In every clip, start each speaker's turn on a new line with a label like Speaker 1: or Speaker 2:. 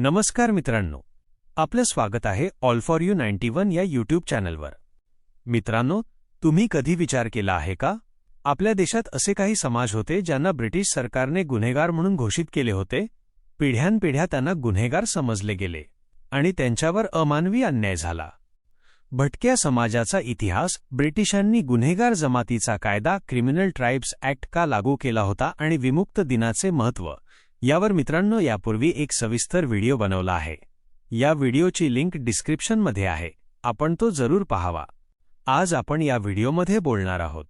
Speaker 1: नमस्कार मित्रांनो. आपलं स्वागत आहे all for you ninety one या यूट्यूब चॅनलवर मित्रांनो तुम्ही कधी विचार केला आहे का? आपल्या देशात असे काही समाज होते ज्यांना ब्रिटिश सरकारने गुन्हेगार म्हणून घोषित केले होते. पिढ्यानपिढ्या त्यांना गुन्हेगार समजले गेले आणि त्यांच्यावर अमानवी अन्याय झाला. भटक्या समाजाचा इतिहास ब्रिटिशांनी गुन्हेगार जमातीचा कायदा क्रिमिनल ट्राईब्स ऍक्ट का लागू केला होता आणि विमुक्त दिनाचे महत्त्व यावर मित्रांनो यापूर्वी एक सविस्तर व्हिडिओ बनवला आहे. या व्हिडिओची लिंक डिस्क्रिप्शनमध्ये आहे. आपण तो जरूर पाहावा. आज आपण या व्हिडिओमध्ये बोलणार आहोत.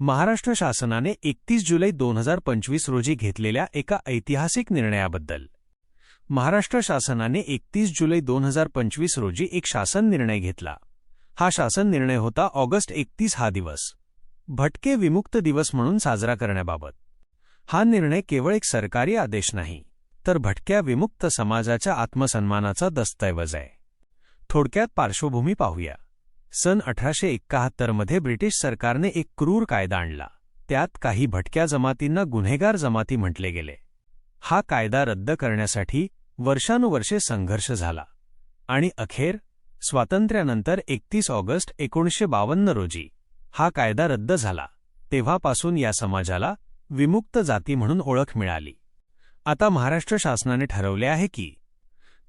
Speaker 1: महाराष्ट्र शासनाने एकतीस जुलै दोन हजार पंचवीस रोजी घेतलेल्या एका ऐतिहासिक निर्णयाबद्दल. महाराष्ट्र शासनाने एकतीस जुलै दोन हजार पंचवीस रोजी एक शासन निर्णय घेतला. हा शासन निर्णय होता ऑगस्ट एकतीस हा दिवस. भटके विमुक्त दिवस म्हणून साजरा करण्याबाबत. हा निर्णय केवळ एक सरकारी आदेश नाही तर भटक्या विमुक्त समाजाच्या आत्मसन्मानाचा दस्तऐवज आहे. थोडक्यात पार्श्वभूमी पाहूया. सन अठराशे एक्काहत्तरमध्ये ब्रिटिश सरकारने एक क्रूर कायदा आणला. त्यात काही भटक्या जमातींना गुन्हेगार जमाती म्हटले गेले. हा कायदा रद्द करण्यासाठी वर्षानुवर्षे संघर्ष झाला. आणि अखेर स्वातंत्र्यानंतर एकतीस ऑगस्ट एकोणीसशे बावन्न रोजी हा कायदा रद्द झाला. तेव्हापासून या समाजाला विमुक्त जाती म्हणून ओळख मिळाली. आता महाराष्ट्र शासनाने ठरवले आहे की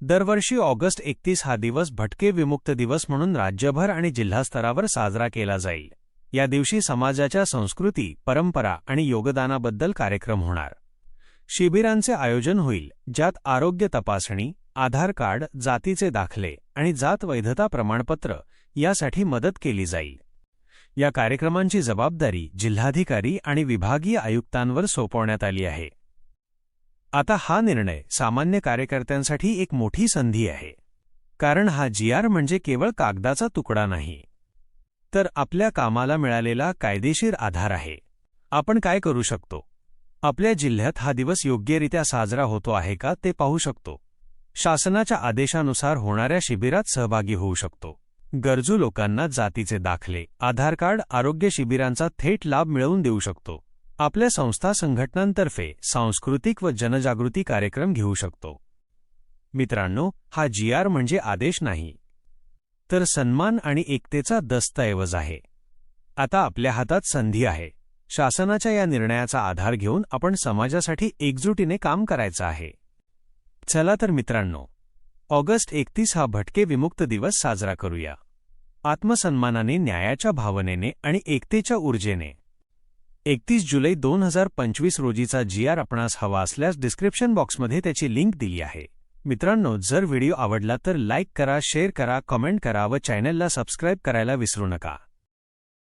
Speaker 1: दरवर्षी ऑगस्ट एकतीस हा दिवस भटके विमुक्त दिवस म्हणून राज्यभर आणि जिल्हास्तरावर साजरा केला जाईल. या दिवशी समाजाच्या संस्कृती परंपरा आणि योगदानाबद्दल कार्यक्रम होणार. शिबिरांचे आयोजन होईल ज्यात आरोग्य तपासणी आधार कार्ड जातीचे दाखले आणि जात वैधता प्रमाणपत्र यासाठी मदत केली जाईल. या कार्यक्रमांची जबाबदारी जिल्हाधिकारी आणि विभागीय आयुक्तांवर सोपवण्यात आली आहे. आता हा निर्णय सामान्य कार्यकर्त्यांसाठी एक मोठी संधी आहे. कारण हा जी आर म्हणजे केवळ कागदाचा तुकडा नाही. तर आपल्या कामाला मिळालेला कायदेशीर आधार आहे. आपण काय करू शकतो? आपल्या जिल्ह्यात हा दिवस योग्यरित्या साजरा होतो आहे का ते पाहू शकतो. शासनाच्या आदेशानुसार होणाऱ्या शिबिरात सहभागी होऊ शकतो. गरजू लोकांना जातीचे दाखले आधार कार्ड आरोग्य शिबिरांचा थेट लाभ मिळवून देऊ शकतो. आपल्या संस्था संघटनांतर्फे सांस्कृतिक व जनजागृती कार्यक्रम घेऊ शकतो. मित्रांनो हा जी आर म्हणजे आदेश नाही. तर सन्मान आणि एकतेचा दस्तऐवज आहे. आता आपल्या हातात संधी आहे. शासनाच्या या निर्णयाचा आधार घेऊन आपण समाजासाठी एकजुटीने काम करायचं आहे. चला तर मित्रांनो ऑगस्ट एकतीस हा भटके विमुक्त दिवस साजरा करूया. आत्मसन्मानाने न्यायाच्या भावनेने आणि एकतेच्या ऊर्जेने. एकतीस जुलै दोन हजार पंचवीस रोजीचा जी आर आपणास हवा असल्यास डिस्क्रिप्शन बॉक्समध्ये त्याची लिंक दिली आहे. मित्रांनो जर व्हिडिओ आवडला तर लाईक करा शेअर करा कमेंट करा व चॅनलला सबस्क्राईब करायला विसरू नका.